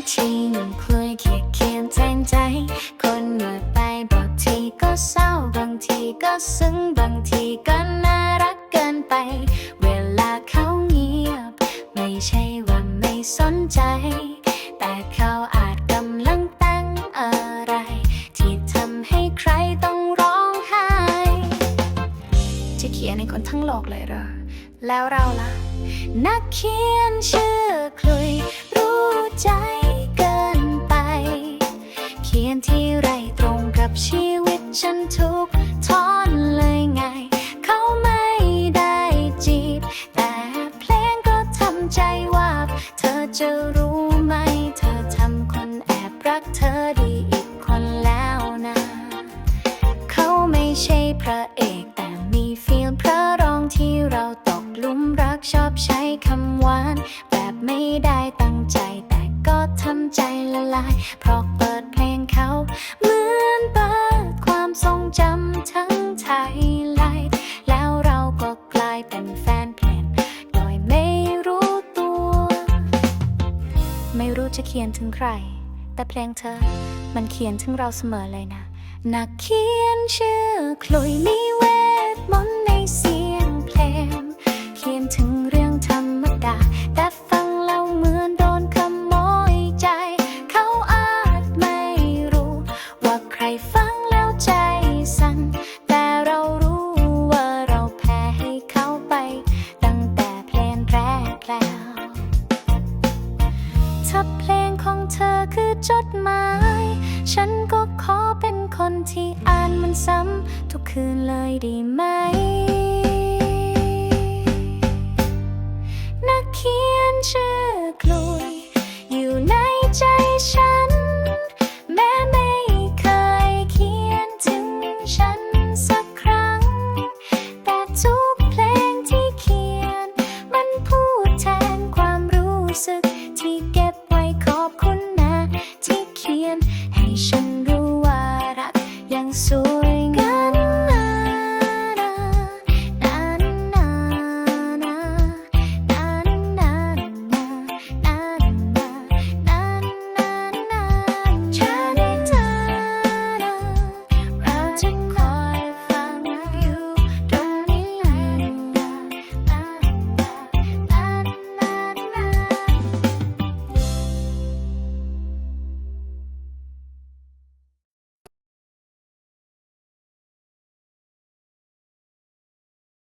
จริงคุยเขียเขียนแทนใจ คนหมดไปบางทีก็เศร้าบางทีก็ซึ้งบางทีก็น่ารักเกินไป เวลาเขาเงียบ ไม่ใช่ว่าไม่สนใจ แต่เขาอาจกำลังตั้งอะไร ที่ทำให้ใครต้องร้องไห้ จะเขียนในคนทั้งโลกเลยเหรอ แล้วเราล่ะ นักเขียนชื่อคลุยรู้ใจ จะรู้ไหม เธอทำคนแอบรักเธอดีอีกคนแล้วนะ เขาไม่ใช่พระเอกแต่มีฟีลพระรองที่เราตกหลุมรักชอบใช้คำหวาน แบบไม่ได้ตั้งใจแต่ก็ทำใจละลาย เพราะ ไม่รู้จะเขียนถึงใคร แต่เพลงเธอ มันเขียนถึงเราเสมอเลยนะ นักเขียนชื่อคลุยมีว คือจดหมาย ฉันก็ขอเป็นคนที่อ่านมันซ้ำทุกคืนเลยดีไหม นักเขียนชื่อกลุยอยู่ในใจฉัน แม้ไม่เคยเขียนถึงฉันสักครั้ง แต่ทุกเพลงที่เขียน มันพูดแทนความรู้สึก